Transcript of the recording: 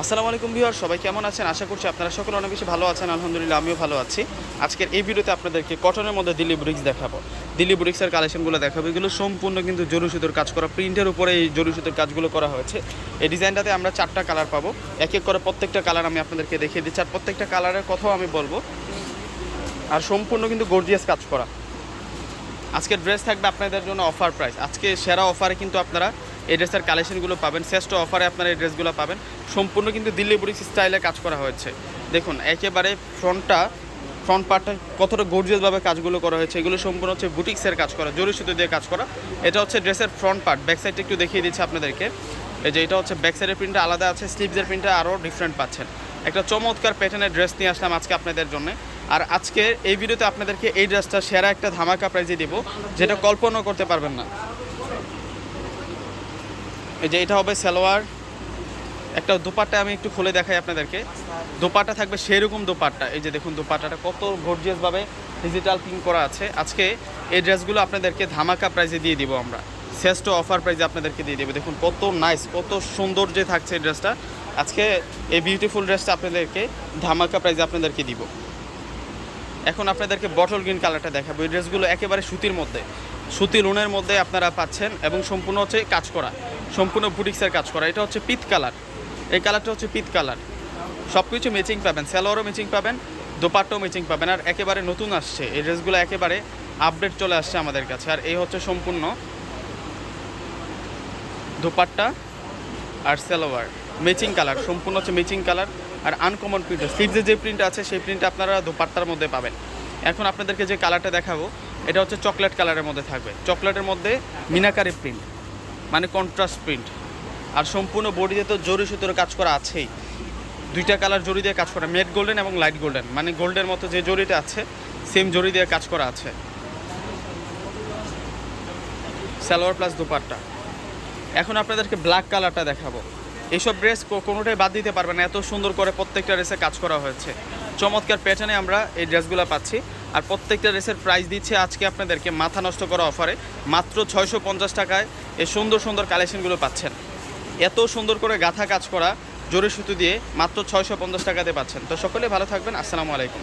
আসসালামু আলাইকুম ভিউয়ার, সবাই কেমন আছেন? আশা করছি আপনারা সকলে অনেক বেশি ভালো আছেন। আলহামদুলিল্লাহ, আমিও ভালো আছি। আজকের এই ভিডিওতে আপনাদেরকে কটনের মধ্যে দিল্লি ব্রিক্স দেখাবো। দিল্লি ব্রিক্সের কালেকশনগুলো দেখাবো। এগুলো সম্পূর্ণ কিন্তু জরু সুতোর কাজ করা। প্রিন্টের উপরে এই জরু সুতোর কাজগুলো করা হয়েছে। এই ডিজাইনটাতে আমরা চারটা কালার পাবো। এক এক করে প্রত্যেকটা কালার আমি আপনাদেরকে দেখিয়ে দিচ্ছি। আর প্রত্যেকটা কালারের কথাও আমি বলব। আর সম্পূর্ণ কিন্তু গর্জিয়াস কাজ করা। আজকের ড্রেস থাকবে আপনাদের জন্য অফার প্রাইস আজকে সেরা অফারে কিন্তু আপনারা এই ড্রেসের কালেকশনগুলো পাবেন। শ্রেষ্ঠ অফারে আপনারা এই ড্রেসগুলো পাবেন। সম্পূর্ণ কিন্তু দিল্লি বুটিক্স স্টাইলে কাজ করা হয়েছে। দেখুন, একেবারে ফ্রন্টটা ফ্রন্ট পার্টটা কতটা গর্জিয়াসভাবে কাজগুলো করা হয়েছে, এগুলো সম্পূর্ণ হচ্ছে বুটিক্সের কাজ করা, জরি সুতো দিয়ে কাজ করা। এটা হচ্ছে ড্রেসের ফ্রন্ট পার্ট ব্যাক সাইডটা একটু দেখিয়ে দিচ্ছি আপনাদেরকে। এই যে এটা হচ্ছে ব্যাক সাইডের প্রিন্টটা আলাদা আছে স্লিভসের প্রিন্টটা আরও ডিফারেন্ট পাচ্ছেন। একটা চমৎকার প্যাটার্নের ড্রেস নিয়ে আসলাম আজকে আপনাদের জন্য। আর আজকে এই ভিডিওতে আপনাদেরকে এই ড্রেসটা সেরা একটা ধামাকা প্রাইজে দেবো, যেটা কল্পনা করতে পারবেন না। এই যে এটা হবে সালোয়ার। একটা দোপাট্টা আমি একটু খুলে দেখাই আপনাদেরকে। দোপাট্টা থাকবে সেরকম দোপাট্টা। এই যে দেখুন দোপাট্টাটা কত গর্জিয়াসভাবে ডিজিটাল প্রিন্ট করা আছে। আজকে এই ড্রেসগুলো আপনাদেরকে ধামাকা প্রাইজে দিয়ে দিব আমরা। শ্রেষ্ঠ অফার প্রাইজে আপনাদেরকে দিয়ে দেবো। দেখুন কত নাইস কত সুন্দর যে থাকছে এই ড্রেসটা। আজকে এই বিউটিফুল ড্রেসটা আপনাদেরকে ধামাকা প্রাইজে আপনাদেরকে দিব। এখন আপনাদেরকে বটল গ্রিন কালারটা দেখাবো। এই ড্রেসগুলো একেবারে সুতির মধ্যে। সুতি লোনের মধ্যে আপনারা পাচ্ছেন এবং সম্পূর্ণ হচ্ছে কাজ করা। সম্পূর্ণ বুটিক্সের কাজ করা। এটা হচ্ছে পিত কালার। এই কালারটা হচ্ছে পিত কালার। সব কিছু ম্যাচিং পাবেন স্যালোয়ারও ম্যাচিং পাবেন, দোপাট্টাও ম্যাচিং পাবেন। আর একেবারে নতুন আসছে, এই ড্রেসগুলো একেবারে আপডেট চলে আসছে আমাদের কাছে। আর এই হচ্ছে সম্পূর্ণ দোপাট্টা আর সালোয়ার। ম্যাচিং কালার সম্পূর্ণ হচ্ছে ম্যাচিং কালার আর আনকমন প্রিন্ট স্লিভসে যে প্রিন্ট আছে, সেই প্রিন্ট আপনারা দোপাট্টার মধ্যে পাবেন। এখন আপনাদেরকে যে কালারটা দেখাবো, এটা হচ্ছে চকলেট কালারের মধ্যে থাকবে। চকলেটের মধ্যে মিনাকারি প্রিন্ট মানে কন্ট্রাস্ট প্রিন্ট আর সম্পূর্ণ বডিতে তো জরি সুতোর কাজ করা আছেই। দুইটা কালার জরি দিয়ে কাজ করা মেড গোল্ডেন এবং লাইট গোল্ডেন মানে গোল্ডের মতো যে জরিটা আছে সেম জরি দিয়ে কাজ করা আছে। সালোয়ার প্লাস দুপাট্টা। এখন আপনাদেরকে ব্ল্যাক কালারটা দেখাবো। এইসব ড্রেস কোনোটাই বাদ দিতে পারবে না। এত সুন্দর করে প্রত্যেকটা ড্রেসে কাজ করা হয়েছে। চমৎকার প্যাটার্নে আমরা এই ড্রেসগুলো পাচ্ছি। আর প্রত্যেকটা ড্রেসের প্রাইস দিচ্ছে আজকে আপনাদেরকে মাথা নষ্ট করা অফারে মাত্র ছয়শো পঞ্চাশ টাকায় এই সুন্দর সুন্দর কালেকশনগুলো পাচ্ছেন। এত সুন্দর করে গাথা কাজ করা জোরে সুতো দিয়ে মাত্র ছয়শো পঞ্চাশ টাকাতে পাচ্ছেন। তো সকলে ভালো থাকবেন। আসসালামু আলাইকুম।